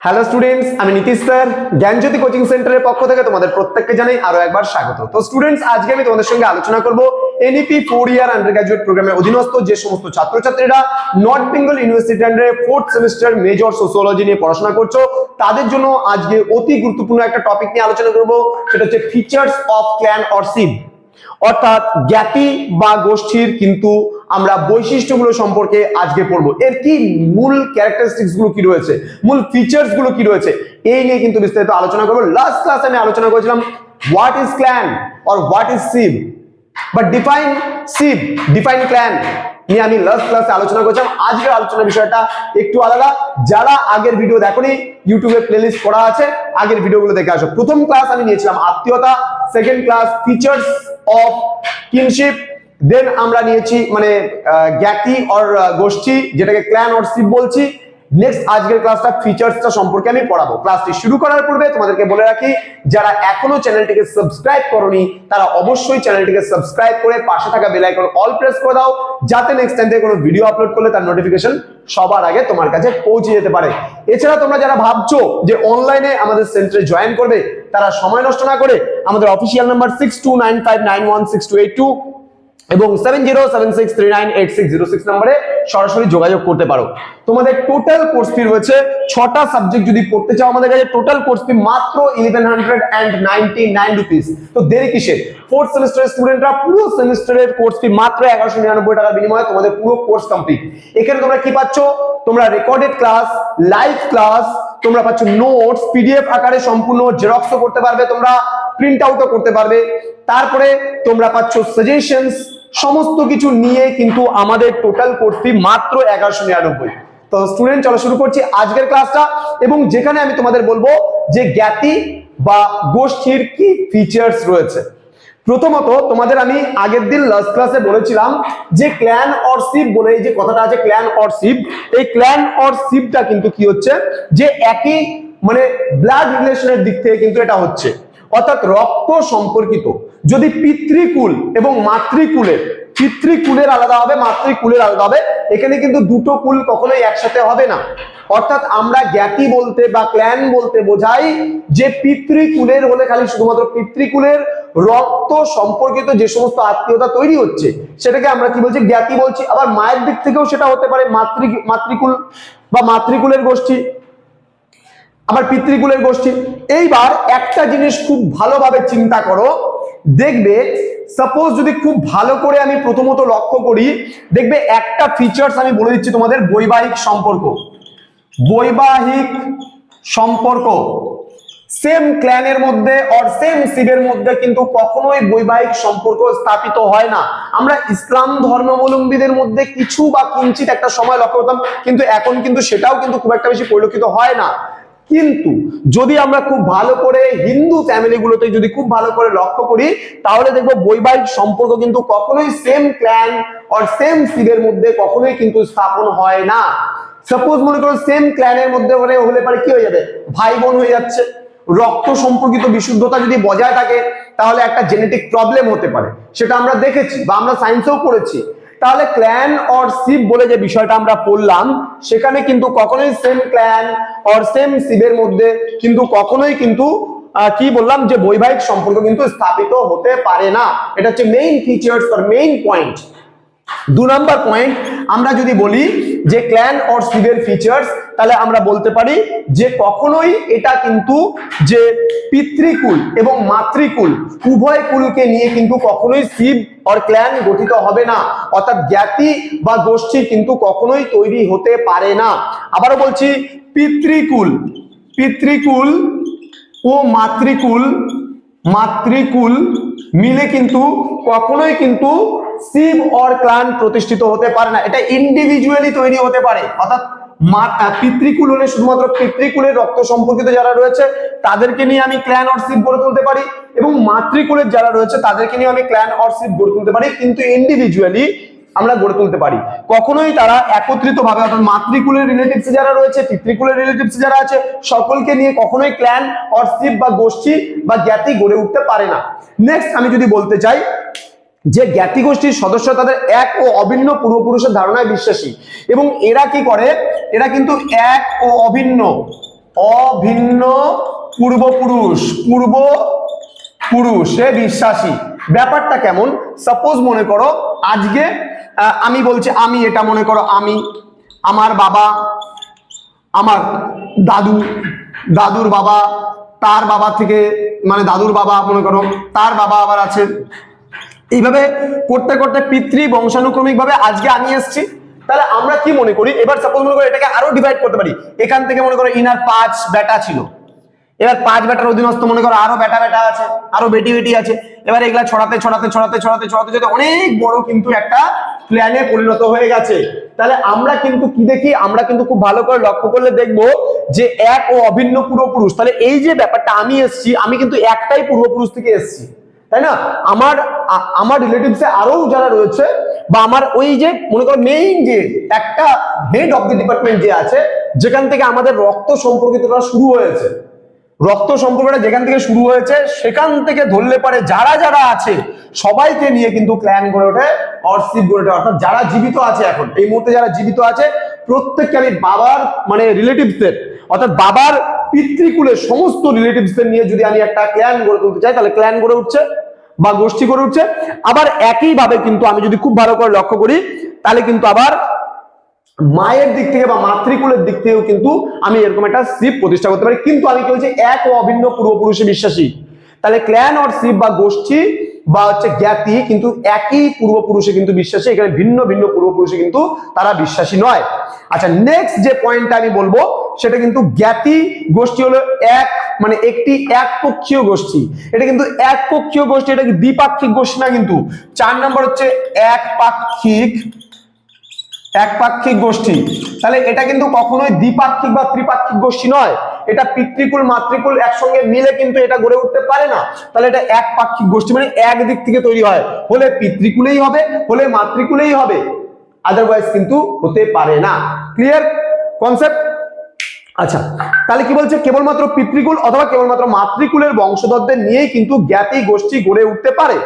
Hello students আমি Nitish sir, জ্ঞানজ্যোতি coaching সেন্টারের পক্ষ থেকে তোমাদের প্রত্যেককে জানাই আরও একবার স্বাগত। তো স্টুডেন্টস আজকে আমি তোমাদের সঙ্গে আলোচনা করব NEP four year undergraduate প্রোগ্রামের অধীনস্থ যে সমস্ত ছাত্রছাত্রীরা নর্থ বেঙ্গল ইউনিভার্সিটি আন্ডারে ফোর্থ সেমিস্টার মেজর সোসিওলজি নিয়ে পড়াশোনা করছ, তাদের জন্য আজকে অতি গুরুত্বপূর্ণ একটা টপিক নিয়ে আলোচনা করব, সেটা হচ্ছে features of clan or sib অর্থাৎ জ্ঞাতি বা গোষ্ঠীর কিন্তু আমরা বৈশিষ্ট্যগুলো সম্পর্কে আজকে পড়ব। এর কি মূল ক্যারেক্টারিস্টিক্সগুলো কি রয়েছে? মূল ফিচার্সগুলো কি রয়েছে? এই নিয়ে কিন্তু বিস্তারিত আলোচনা করব। লাস্ট ক্লাসে আমি আলোচনা করেছিলাম what is clan or what is sib but define sib define clan নিয়ে আমি লাস্ট ক্লাসে আলোচনা করেছিলাম। আজকের আলোচনার বিষয়টা একটু আলাদা। যারা আগের ভিডিও দেখোনি ইউটিউবে প্লেলিস্ট করা আছে, আগের ভিডিওগুলো দেখে আসো। প্রথম ক্লাস আমি নিয়েছিলাম আত্মীয়তা second class features of kinship then আমরা নিয়েছি মানে জ্ঞাতি অর গোষ্ঠী, যেটাকে ক্ল্যান অর সিপ বলছি। নেক্সট আজকের ক্লাসটা ফিচার্সটা সম্পর্কে আমি পড়াবো। ক্লাসটি শুরু করার পূর্বে তোমাদেরকে বলে রাখি, যারা এখনও চ্যানেলটিকে সাবস্ক্রাইব করনি, তারা অবশ্যই চ্যানেলটিকে সাবস্ক্রাইব করে পাশে থাকা বেল আইকন অল প্রেস করে দাও, যাতে নেক্সট টাইম থেকে কোনো ভিডিও আপলোড করলে তার নোটিফিকেশন সবার আগে তোমার কাছে পৌঁছে যেতে পারে। এছাড়া তোমরা যারা ভাবছ যে অনলাইনে আমাদের সেন্টারে জয়েন করবে, তারা সময় নষ্ট না করে আমাদের official number six two nine five nine one six two eight two এবং seven zero seven six three nine eight six zero six নাম্বারে সরাসরি যোগাযোগ করতে পারো। তোমাদের টোটাল কোর্স ফি রয়েছে ছটা সাবজেক্ট যদি পড়তে চাও আমাদের কাছে টোটাল কোর্স ফি মাত্র eleven hundred and ninety nine rupees তো দেরি কিসের? ফোর্থ সেমিস্টারের স্টুডেন্টরা পুরো সেমিস্টারের কোর্স ফি মাত্র এগারোশো নিরানব্বই টাকার বিনিময়ে তোমাদের পুরো কোর্স কমপ্লিট এখানে তোমরা কি পাচ্ছ? তোমরা রেকর্ডেড ক্লাস লাইভ ক্লাস তোমরা পাচ্ছ নোটস পিডিএফ আকারে সম্পূর্ণ জেরক্সও করতে পারবে তোমরা প্রিন্ট আউটও করতে পারবে। তারপরে তোমরা পাচ্ছ সাজেশনস সমস্ত কিছু নিয়ে কিন্তু আমাদের টোটাল কোর্স ফি মাত্র এগারোশো নিরানব্বই। তো স্টুডেন্ট চলো শুরু করছি আজকের ক্লাসটা এবং যেখানে আমি তোমাদের বলব যে জ্ঞাতি বা গোষ্ঠীর কি ফিচার্স রয়েছে। প্রথমত তোমাদের আমি আগের দিন লাস্ট ক্লাসে বলেছিলাম যে ক্ল্যান অর সিপ বলে এই যে কথাটা আছে ক্ল্যান অর সিপ এই ক্ল্যান অর সিপটা কিন্তু কি হচ্ছে? যে একই মানে ব্লাড রিলেশনের দিক থেকে কিন্তু এটা হচ্ছে। অর্থাৎ রক্ত সম্পর্কিত। যদি পিতৃকুল এবং মাতৃকুলের, পিতৃকুলের আলাদা হবে, মাতৃকুলের আলাদা হবে, এখানে কিন্তু দুটো কুল কখনোই একসাথে হবে না। অর্থাৎ আমরা জ্ঞাতি বলতে বা ক্ল্যান বলতে বোঝাই যে পিতৃকুলের হলে খালি শুধুমাত্র পিতৃকুলের রক্ত সম্পর্কিত যে সমস্ত আত্মীয়তা তৈরি হচ্ছে, সেটাকে আমরা কি বলছি? জ্ঞাতি বলছি। আবার মায়ের দিক থেকেও সেটা হতে পারে মাতৃ, মাতৃকুল বা মাতৃকুলের গোষ্ঠী। আবার পিতৃকুলের গোষ্ঠী। এইবার একটা জিনিস খুব ভালোভাবে চিন্তা করো দেখবে সাপোজ যদি খুব ভালো করে আমি প্রথমত লক্ষ্য করি, দেখবে একটা ফিচার্স আমি বলে দিচ্ছি তোমাদের বৈবাহিক সম্পর্ক। বৈবাহিক সম্পর্ক সেম ক্ল্যানের মধ্যে অর সেম শিবের মধ্যে কিন্তু কখনোই বৈবাহিক সম্পর্ক স্থাপিত হয় না। আমরা ইসলাম ধর্মাবলম্বীদের মধ্যে কিছু বা কিঞ্চিত একটা সময় লক্ষ্য করতাম, কিন্তু এখন কিন্তু সেটাও কিন্তু খুব একটা বেশি পরিলক্ষিত হয় না। কিন্তু যদি আমরা খুব ভালো করে হিন্দু ফ্যামিলিগুলোতে যদি খুব ভালো করে লক্ষ্য করি, তাহলে দেখব বৈবাহিক সম্পর্ক কিন্তু কখনোই সেম ক্ল্যান অর সেম শিবের মধ্যে কখনোই কিন্তু স্থাপন হয় না। সাপোজ মনে করো সেম ক্ল্যানের মধ্যে হলে হলে পারে কি হয়ে যাবে? ভাই বোন হয়ে যাচ্ছে। রক্ত সম্পর্কিত বিশুদ্ধতা যদি বজায় থাকে, তাহলে একটা জেনেটিক প্রবলেম হতে পারে। সেটা আমরা দেখেছি বা আমরা সায়েন্সেও পড়েছি তাহলে ক্ল্যান অর সিপ বলে যে বিষয়টা আমরা পড়লাম, সেখানে কিন্তু কখনোই সেম ক্ল্যান অর সেম সিপের মধ্যে কিন্তু কখনোই কিন্তু কি বললাম যে বৈবাহিক সম্পর্ক কিন্তু স্থাপিত হতে পারে না। এটা হচ্ছে main features or main point দু নম্বর পয়েন্ট আমরা যদি বলি যে ক্ল্যান অর সিভের ফিচার্স তাহলে আমরা বলতে পারি যে কখনোই এটা কিন্তু যে পিতৃকুল এবং মাতৃকুল, উভয় কুলকে নিয়ে কিন্তু কখনোই শিব অর ক্ল্যান গঠিত হবে না। অর্থাৎ জ্ঞাতি বা গোষ্ঠী কিন্তু কখনোই তৈরি হতে পারে না। আবারও বলছি, পিতৃকুল পিতৃকুল ও মাতৃকুল মাতৃকুল মিলে কিন্তু কখনোই কিন্তু শিব অর ক্লান প্রতিষ্ঠিত হতে পারে না। এটা ইন্ডিভিজুয়ালি তৈরি হতে পারে। অর্থাৎ মা- পিতৃকুল হলে শুধুমাত্র পিতৃকুলের রক্ত সম্পর্কিত যারা রয়েছে, তাদেরকে নিয়ে আমি ক্ল্যান অর শিব গড়ে তুলতে পারি এবং মাতৃকুলের যারা রয়েছে, তাদেরকে নিয়ে আমি ক্ল্যান অর শিব গড়ে তুলতে পারি। কিন্তু ইন্ডিভিজুয়ালি আমরা গড়ে তুলতে পারি। কখনোই তারা একত্রিত ভাবে অর্থাৎ মাতৃকুলের রিলেটিভস যারা রয়েছে, পিতৃকুলের রিলেটিভস যারা আছে, সকলকে নিয়ে কখনোই ক্ল্যান অর্শিপ বা গোষ্ঠী বা জ্ঞাতি গড়ে উঠতে পারে না। নেক্সট আমি যদি বলতে চাই যে জ্ঞাতি গোষ্ঠীর সদস্য তাদের এক ও অভিন্ন পূর্বপুরুষের ধারণায় বিশ্বাসী। এবং এরা কি করে? এরা কিন্তু এক ও অভিন্ন। অভিন্ন পূর্বপুরুষ। পূর্ব পুরুষ পুরুষে বিশ্বাসী। ব্যাপারটা কেমন? সাপোজ মনে করো আজকে আমি বলছি আমি, এটা মনে করো আমি, আমার বাবা, আমার দাদু, দাদুর বাবা, তার বাবা থেকে মানে দাদুর বাবা মনে করো, তার বাবা আবার আছে এইভাবে করতে করতে পিতৃ বংশানুক্রমিক ভাবে আজকে আমি এসেছি। তাহলে আমরা কি মনে করি? এবার সাপোজ মনে করো এটাকে আরও ডিভাইড করতে পারি। এখান থেকে মনে করো ইনার পাঁচ বেটা ছিল। এবার পাঁচ বেটার অধীনস্থ মনে করো আরও বেটা বেটা আছে, আরও বেটি বেটি আছে। এবার এগুলা ছড়াতে ছড়াতে ছড়াতে ছড়াতে ছড়াতে ছড়াতে অনেক বড় কিন্তু একটা প্ল্যানে পরিণত হয়ে গেছে, তাহলে আমরা কিন্তু কি দেখি? আমরা কিন্তু খুব ভালো করে লক্ষ্য করলে দেখব যে এক ও অভিন্ন পূর্বপুরুষ। তাহলে এই যে ব্যাপারটা আমি এসছি, আমি কিন্তু একটাই পূর্বপুরুষ থেকে এসছি। তাই না? আমার আমার রিলেটিভসে আরও যারা রয়েছে, বা আমার ওই যে, মনে করো মেইন যে, একটা হেড অফ দ্য ডিপার্টমেন্ট যে আছে, যেখান থেকে আমাদের রক্ত সম্পর্কিতটা শুরু হয়েছে। রক্ত সম্পর্কটা যেখান থেকে শুরু হয়েছে, সেখান থেকে ধরলে পারে যারা যারা আছে, সবাইকে নিয়ে কিন্তু ক্ল্যান গড়ে ওঠে অর্সিপ গড়ে ওঠে। অর্থাৎ যারা জীবিত আছে এখন, এই মুহূর্তে যারা জীবিত আছে, প্রত্যেককে আমি বাবার মানে রিলেটিভসদের অর্থাৎ বাবার পিতৃকুলের সমস্ত রিলেটিভসদের নিয়ে যদি আমি একটা ক্ল্যান গড়ে তুলতে চাই, তাহলে ক্ল্যান গড়ে উঠছে বা গোষ্ঠী গড়ে উঠছে। আবার একইভাবে কিন্তু আমি যদি খুব ভালো করে লক্ষ্য করি, তাহলে কিন্তু আবার মায়ের দিক থেকে বা মাতৃকুলের দিক থেকেও কিন্তু আমি এরকম একটা শিব প্রতিষ্ঠা করতে পারি। কিন্তু আমি কি বলছি এক ও অভিন্ন পূর্বপুরুষে বিশ্বাসী। তাহলে ক্ল্যান অর শিব বা গোষ্ঠী বা হচ্ছে জ্ঞাতি কিন্তু একই পূর্বপুরুষে কিন্তু বিশ্বাসী। এখানে ভিন্ন ভিন্ন পূর্বপুরুষে কিন্তু তারা বিশ্বাসী নয়। আচ্ছা নেক্সট যে পয়েন্টটা আমি বলব সেটা কিন্তু জ্ঞাতি গোষ্ঠী হলো এক মানে একটি একপক্ষীয় গোষ্ঠী। এটা কিন্তু একপক্ষীয় গোষ্ঠী, এটা কি দ্বিপাক্ষিক গোষ্ঠী না কিন্তু? চার নম্বর হচ্ছে একপাক্ষিক একপাক্ষিক গোষ্ঠী। তাহলে এটা কিন্তু কখনোই দ্বিপাক্ষিক বা ত্রিপাক্ষিক গোষ্ঠী নয়। এটা পিতৃকুল, মাতৃকুল একসঙ্গে মিলে কিন্তু এটা গড়ে উঠতে পারে না। তাহলে এটা একপাক্ষিক গোষ্ঠী মানে এক দিক থেকে তৈরি হয়। হলে পিতৃকুলেই হবে, হলে মাতৃকুলেই হবে। আদারওয়াইজ কিন্তু হতে পারে না। ক্লিয়ার কনসেপ্ট আচ্ছা তাহলে কি বলছে? কেবলমাত্র পিতৃকুল অথবা কেবলমাত্র মাতৃকুলের বংশধরদের নিয়েই কিন্তু জ্ঞাতি গোষ্ঠী গড়ে উঠতে পারে।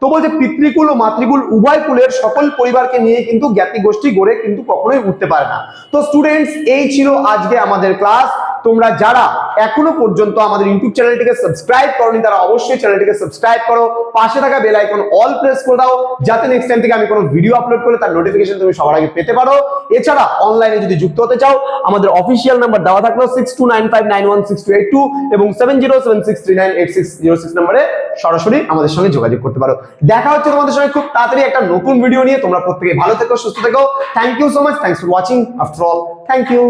তো বলছে পিতৃকুল ও মাতৃকুল উভয় কুলের সকল পরিবারকে নিয়ে কিন্তু জ্ঞাতি গোষ্ঠী গড়ে কিন্তু কখনোই উঠতে পারে না। তো স্টুডেন্টস এই ছিল আজকে আমাদের ক্লাস তোমরা যারা এখনও পর্যন্ত আমাদের ইউটিউব চ্যানেলটিকে সাবস্ক্রাইব করনি, তারা অবশ্যই চ্যানেলটিকে সাবস্ক্রাইব করো। পাশে থাকা বেল আইকন অল প্রেস করে দাও, যাতে নেক্সট টাইম থেকে আমি কোনো ভিডিও আপলোড করলে তার নোটিফিকেশন তুমি সবার আগে পেতে পারো। এছাড়া অনলাইনে যদি যুক্ত হতে চাও, আমাদের অফিসিয়াল নাম্বার দেওয়া থাকল six two nine five nine one six two eight two এবং seven zero seven six three nine eight six zero six নাম্বারে সরাসরি আমাদের সঙ্গে যোগাযোগ করতে পারো। দেখা হচ্ছে তোমাদের সঙ্গে খুব তাড়াতাড়ি একটা নতুন ভিডিও নিয়ে। তোমরা প্রত্যেকে ভালো থেকো, সুস্থ থেকো। Thank you so much thanks for watching after all thank you